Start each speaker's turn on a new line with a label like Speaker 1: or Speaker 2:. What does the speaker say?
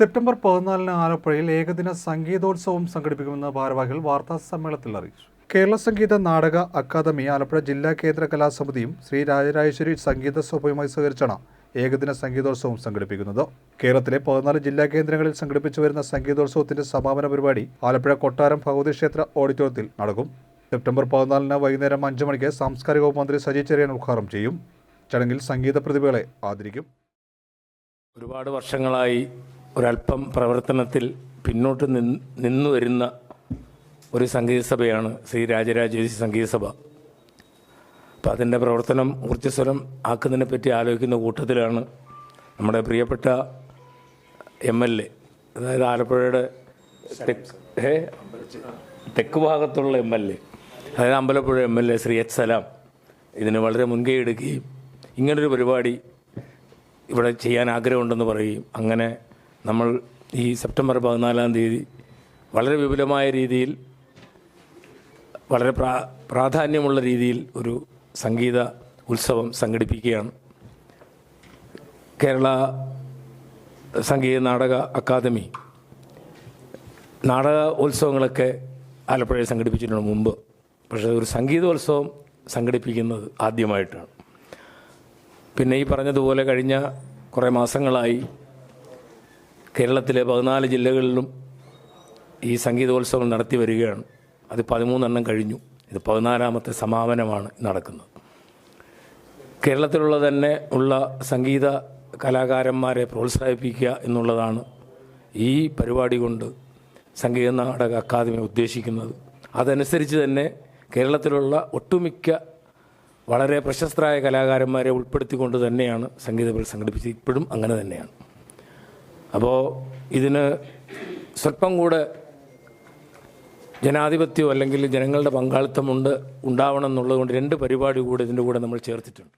Speaker 1: September പതിനാലിന് ആലപ്പുഴയിൽ ഏകദിന സംഗീതോത്സവം സംഘടിപ്പിക്കുമെന്ന് ഭാരവാഹികൾ വാർത്താ സമ്മേളനത്തിൽ അറിയിച്ചു. കേരള സംഗീത നാടക അക്കാദമി ആലപ്പുഴ ജില്ലാ കേന്ദ്ര കലാസമിതിയും ശ്രീ രാജരാജേശ്വരി സംഗീത സഭയുമായി സഹകരിച്ചാണ് ഏകദിന സംഗീതോത്സവം സംഘടിപ്പിക്കുന്നത്. കേരളത്തിലെ പതിനാല് ജില്ലാ കേന്ദ്രങ്ങളിൽ സംഘടിപ്പിച്ചു വരുന്ന സംഗീതോത്സവത്തിന്റെ സമാപന പരിപാടി ആലപ്പുഴ കൊട്ടാരം ഭഗവതി ക്ഷേത്ര ഓഡിറ്റോറിയത്തിൽ നടക്കും. സെപ്റ്റംബർ പതിനാലിന് വൈകുന്നേരം അഞ്ചു മണിക്ക് സാംസ്കാരിക വകുപ്പ് മന്ത്രി സജി ചെറിയാൻ ഉദ്ഘാടനം ചെയ്യും. ചടങ്ങിൽ സംഗീത പ്രതിഭകളെ ആദരിക്കും.
Speaker 2: ഒരുപാട് വർഷങ്ങളായി ഒരല്പം പ്രവർത്തനത്തിൽ പിന്നോട്ട് നിന്ന് നിന്നു വരുന്ന ഒരു സംഗീത സഭയാണ് ശ്രീ രാജരാജേശ്വരി സംഗീത സഭ അപ്പം അതിന്റെ പ്രവർത്തനം ഊർജസ്വരം ആക്കുന്നതിനെ പറ്റി ആലോചിക്കുന്ന കൂട്ടത്തിലാണ് നമ്മുടെ പ്രിയപ്പെട്ട എം എൽ എ അതായത് ആലപ്പുഴയുടെ ഏ? തെക്ക് ഭാഗത്തുള്ള എം എൽ എ അതായത് Ambalappuzha M L A Shri H Salam ഇതിന് വളരെ മുൻകൈ എടുക്കുകയും ഇങ്ങനൊരു പരിപാടി ഇവിടെ ചെയ്യാൻ ആഗ്രഹമുണ്ടെന്ന് പറയുകയും അങ്ങനെ നമ്മൾ ഈ സെപ്റ്റംബർ പതിനാലാം തീയതി വളരെ വിപുലമായ രീതിയിൽ വളരെ പ്രാ പ്രാധാന്യമുള്ള രീതിയിൽ ഒരു സംഗീത ഉത്സവം സംഘടിപ്പിക്കുകയാണ്. കേരള സംഗീത നാടക അക്കാദമി നാടക ഉത്സവങ്ങളൊക്കെ ആലപ്പുഴയിൽ സംഘടിപ്പിച്ചിട്ടുണ്ട് മുമ്പ്. പക്ഷേ ഒരു സംഗീതോത്സവം സംഘടിപ്പിക്കുന്നത് ആദ്യമായിട്ടാണ്. പിന്നെ ഈ പറഞ്ഞതുപോലെ കഴിഞ്ഞ കുറേ മാസങ്ങളായി കേരളത്തിലെ പതിനാല് ജില്ലകളിലും ഈ സംഗീതോത്സവം നടത്തി വരികയാണ്. അത് പതിമൂന്നെണ്ണം കഴിഞ്ഞു. ഇത് പതിനാലാമത്തെ സമാപനമാണ് നടക്കുന്നത്. കേരളത്തിലുള്ള തന്നെ ഉള്ള സംഗീത കലാകാരന്മാരെ പ്രോത്സാഹിപ്പിക്കുക എന്നുള്ളതാണ് ഈ പരിപാടി കൊണ്ട് സംഗീത നാടക അക്കാദമി ഉദ്ദേശിക്കുന്നത്. അതനുസരിച്ച് തന്നെ കേരളത്തിലുള്ള ഒട്ടുമിക്ക വളരെ പ്രശസ്തരായ കലാകാരന്മാരെ ഉൾപ്പെടുത്തിക്കൊണ്ട് തന്നെയാണ് സംഗീതപരി സംഘടിപ്പിച്ചത്. ഇപ്പോഴും അങ്ങനെ തന്നെയാണ്. അപ്പോൾ ഇതിന് സ്വല്പം കൂടെ ജനാധിപത്യം അല്ലെങ്കിൽ ജനങ്ങളുടെ പങ്കാളിത്തമുണ്ട് ഉണ്ടാവണം എന്നുള്ളതുകൊണ്ട് രണ്ട് പരിപാടി കൂടെ ഇതിന്റെ കൂടെ നമ്മൾ ചേർത്തിട്ടുണ്ട്.